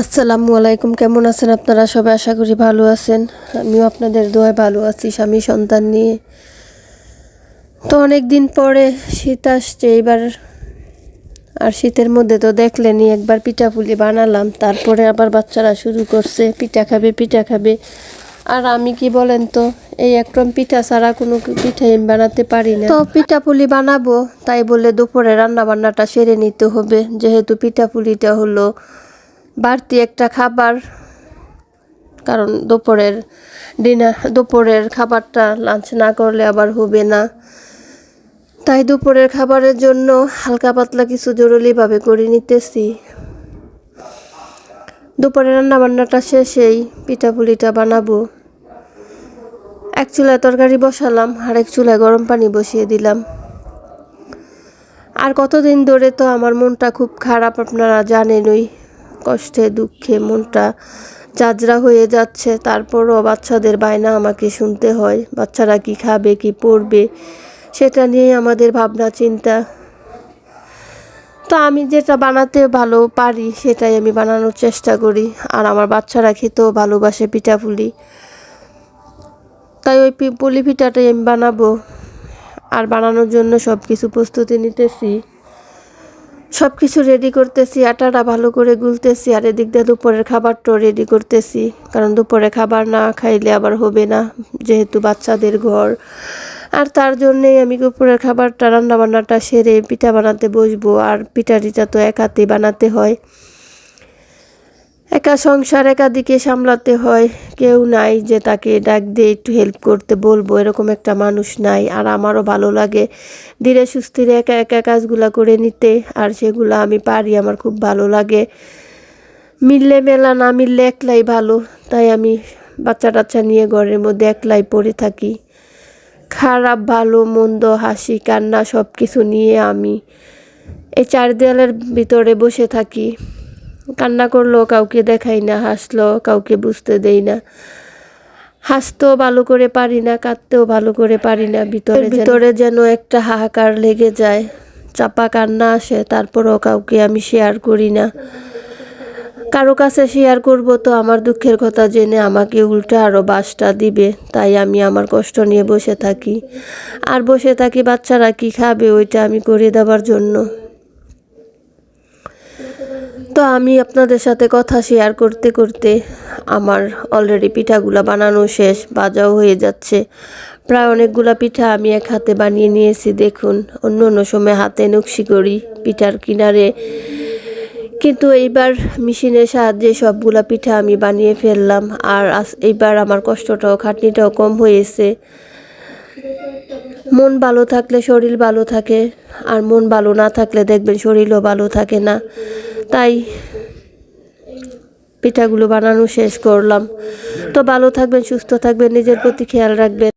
আসসালামু আলাইকুম, কেমন আছেন আপনারা? সবাই আশা করি ভালো আছেন। আমিও আপনাদের দোয়ায় ভালো আছি, স্বামী সন্তান নিয়ে। তো অনেক দিন পরে শীত আসছে, এবার আর শীতের মধ্যে তো দেখলেনি একবার পিঠা পুলি বানালাম, তারপরে আবার বাচ্চারা শুরু করছে, পিঠা খাবে পিঠা খাবে। আর আমি কি বলেন তো, এই একদম পিঠা ছাড়া কোনো আমি বানাতে পারি না। তো পিঠা পুলি বানাবো, তাই বলে দুপুরে রান্না বান্নাটা সেরে নিতে হবে, যেহেতু পিঠা পুলিটা হলো বাড়তি একটা খাবার, কারণ দুপুরের ডিনার দুপুরের খাবারটা লাঞ্চ না করলে আবার হবে না। তাই দুপুরের খাবারের জন্য হালকা পাতলা কিছু জরুরিভাবে করে নিতেছি। দুপুরে রান্না বান্নাটা শেষেই পিঠাপুলিটা বানাবো। এক চুলায় তরকারি বসালাম আর এক চুলায় গরম পানি বসিয়ে দিলাম। আর কতদিন ধরে তো আমার মনটা খুব খারাপ, আপনারা জানেনই। কষ্টে, দুঃখে মনটা জাজরা হয়ে যাচ্ছে। তারপরও বাচ্চাদের বায়না আমাকে শুনতে হয়। বাচ্চারা কি খাবে, কি পড়বে, সেটা নিয়েই আমাদের ভাবনা, চিন্তা। তো আমি যেটা বানাতে ভালো পারি, সেটাই আমি বানানোর চেষ্টা করি। আর আমার বাচ্চারা খেতেও ভালোবাসে পিঠাপুলি। তাই ওই পুলি পিঠাটাই আমি বানাবো। আর বানানোর জন্য সব কিছু প্রস্তুতি নিতেছি। সব কিছু রেডি করতেছি, আটাটা ভালো করে গুলতেছি আর এদিক দিয়ে দুপুরের খাবারটাও রেডি করতেছি। কারণ দুপুরে খাবার না খাইলে আবার হবে না, যেহেতু বাচ্চাদের ঘর। আর তার জন্যেই আমি দুপুরের খাবারটা, রান্নাবান্নাটা সেরে পিঠা বানাতে বসবো। আর পিঠা টিঠা তো এক হাতে বানাতে হয়। একা সংসার একাদিকে সামলাতে হয়, কেউ নাই যে তাকে ডাক দিয়ে একটু হেল্প করতে বলব, এরকম একটা মানুষ নাই। আর আমারও ভালো লাগে ধীরে সুস্থিরে একা একা কাজগুলা করে নিতে, আর সেগুলো আমি পারি, আমার খুব ভালো লাগে। মিললে মেলা, না মিললে একলাই ভালো, তাই আমি বাচ্চা টাচ্চা নিয়ে ঘরের মধ্যে একলাই পড়ে থাকি। খারাপ, ভালো, মন্দ, হাসি, কান্না সব কিছু নিয়ে আমি এই চার দেয়ালের ভিতরে বসে থাকি। কান্না করল, কাউকে দেখাই না, হাসলো, কাউকে বুঝতে দেই না। হাসতেও ভালো করে পারি না, কাঁদতেও ভালো করে পারি না। ভিতরে ভিতরে যেন একটা হাহাকার লেগে যায়। চাপা কান্না আসে, তারপরও কাউকে আমি শেয়ার করি না। কারও কাছে শেয়ার করব তো আমার দুঃখের কথা জেনে আমাকে উল্টা আরও বাসটা দিবে। তাই আমি আমার কষ্ট নিয়ে বসে থাকি। আর বসে থাকি বাচ্চারা কি খাবে, ওইটা আমি করে দেওয়ার জন্য। তো আমি আপনাদের সাথে কথা শেয়ার করতে করতে আমার অলরেডি পিঠাগুলা বানানো শেষ, বাজাও হয়ে যাচ্ছে। প্রায় অনেকগুলা পিঠা আমি এক হাতে বানিয়ে নিয়েছি, দেখুন। অন্য অন্য সময় হাতে নকশি করি পিঠার কিনারে। কিন্তু এইবার মেশিনের সাহায্যে সবগুলা পিঠা আমি বানিয়ে ফেললাম, আর এইবার আমার কষ্টটাও, খাটনিটাও কম হয়েছে। মন ভালো থাকলে শরীর ভালো থাকে, আর মন ভালো না থাকলে দেখবেন শরীরও ভালো থাকে না। তাই পিঠাগুলো বানানো শেষ করলাম। তো ভালো থাকবেন সুস্থ থাকবেন নিজের প্রতি খেয়াল রাখবেন।